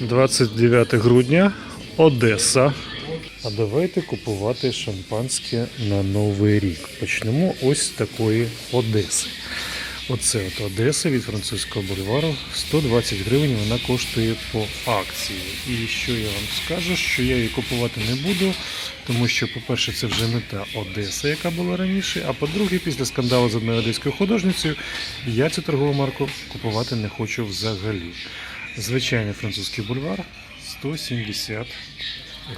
29 грудня, Одеса. А давайте купувати шампанське на Новий рік. Почнемо ось з такої Одеси. Оце от Одеса від французького бульвару. 120 гривень вона коштує по акції. І що я вам скажу, що я її купувати не буду, тому що, по-перше, це вже не та Одеса, яка була раніше. А по-друге, після скандалу з одною одеською художницею, я цю торгову марку купувати не хочу взагалі. Звичайний французький бульвар 170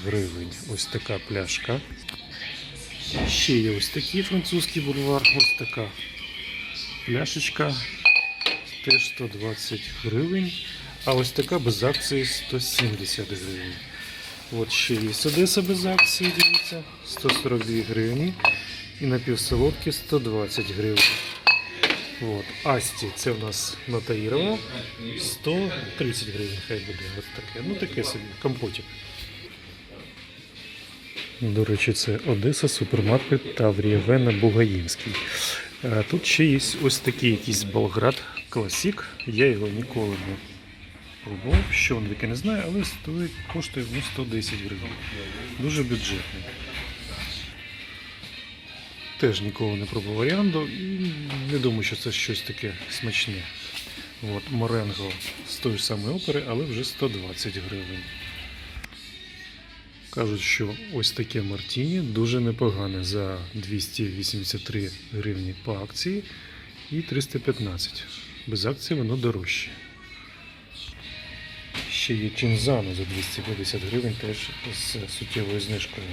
гривень. Ось така пляшка. Ще є ось такий французький бульвар, ось така пляшечка. Теж 120 гривень. А ось така без акції 170 гривень. От ще є Одеса без акції, дивіться, 142 гривні. І напівсолодкі 120 гривень. От. Асті, це в нас Натаїрова, 130 гривень, хай буде. От таке. Ну таке собі, компотик. До речі, це Одеса, супермаркет Таврія Вена Бугаїнський. Тут ще є ось такий якийсь Болград Класік. Я його ніколи не пробував. Що він таке не знаю, але стоїть, коштує ну, 110 гривень. Дуже бюджетний. Теж ніколи не пробував варіанту і не думаю, що це щось таке смачне. От, Моренго з тої ж самої опери, але вже 120 гривень. Кажуть, що ось таке Мартіні дуже непогане за 283 гривні по акції і 315. Без акції воно дорожче. Ще є Чинзано за 250 гривень теж з суттєвою знижкою.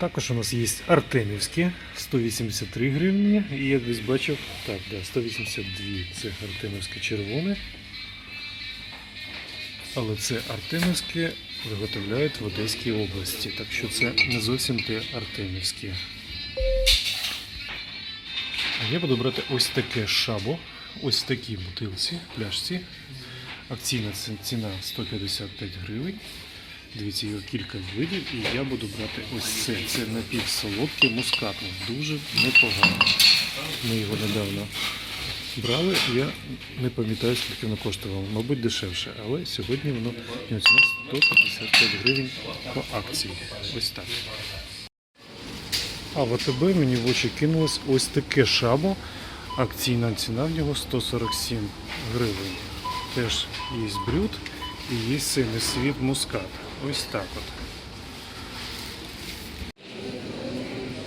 Також у нас є Артемівські 183 гривні. І я десь бачив, так, да, 182 це Артемівське червоне. Але це Артемівське виготовляють в Одеській області, так що це не зовсім те Артемівське. Я буду брати ось таке шабо, ось в такій бутилці, пляшці. Акційна ціна 155 гривень. Дивіться, його кілька видів, і я буду брати ось це. Це напівсолодке мускатне. Дуже непогано. Ми його недавно брали. Я не пам'ятаю, скільки воно коштувало. Мабуть, дешевше, але сьогодні воно ціна 155 гривень по акції. Ось так. А в АТБ мені в очі кинулось ось таке шабо. Акційна ціна в нього 147 гривень. Теж є брюд і є сильний світ мускат. Ось так от.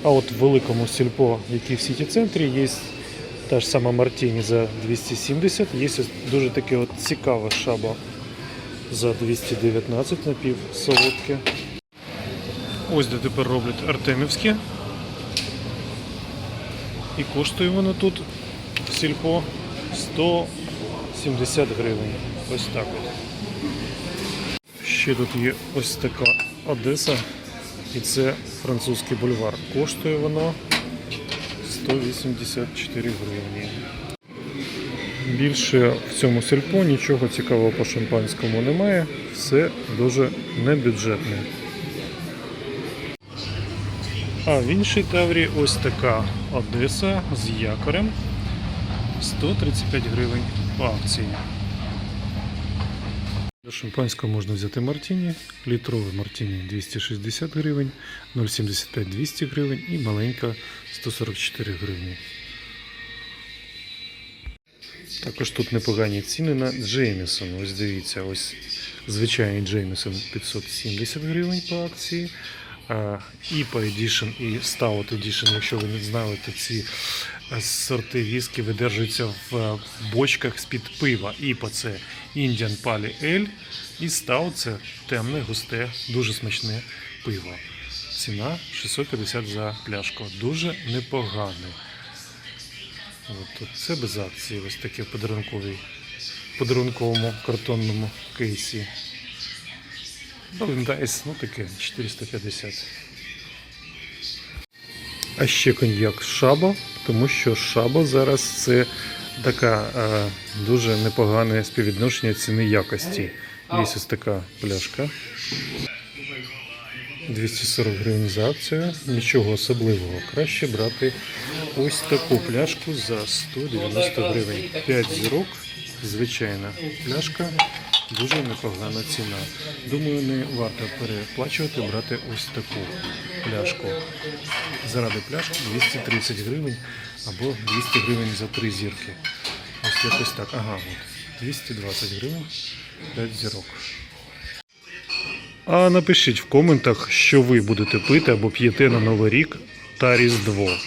А от в великому сільпо, який в сіті центрі, є та ж сама Мартіні за 270. Є дуже таке от цікаве шабо за 219 напів солодке. Ось де тепер роблять Артемівське. І коштує воно тут в сільпо 170 гривень. Ось так от. Ще тут є ось така Одеса. І це французький бульвар. Коштує воно 184 гривні. Більше в цьому сільпо нічого цікавого по шампанському немає. Все дуже небюджетне. А в іншій таврі ось така Одеса з якорем 135 гривень по акції. До шампанського можна взяти мартіні, літрове мартіні 260 гривень, 0,75 200 гривень і маленька 144 гривні. Також тут непогані ціни на Джеймісон. Ось дивіться, ось звичайний Джеймісон 570 гривень по акції. А, IPA і Stout Edition, якщо ви не знали, то ці сорти віскі видержуються в е, бочках з-під пива. IPA це Indian Pale Ale і Stout це темне, густе, дуже смачне пиво. Ціна 650 за пляшку. Дуже непогане. От, це без акції, ось таке в подарунковому картонному кейсі. Балендайс, ну таке, 450. А ще коньяк Шаба, тому що Шаба зараз це така е, дуже непогане співвідношення ціни якості. Є ось така пляшка. 240 гривень за акцію, нічого особливого. Краще брати ось таку пляшку за 190 гривень. 5 зірок звичайна пляшка, дуже непогана ціна. Думаю, не варто переплачувати, брати ось таку пляшку. Заради пляшки 230 гривень або 200 гривень за три зірки. Ось якось так. Ага, от 220 гривень 5 зірок. А напишіть в коментах, що ви будете пити або п'єте на Новий рік та Різдво.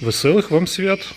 Веселих вам свят!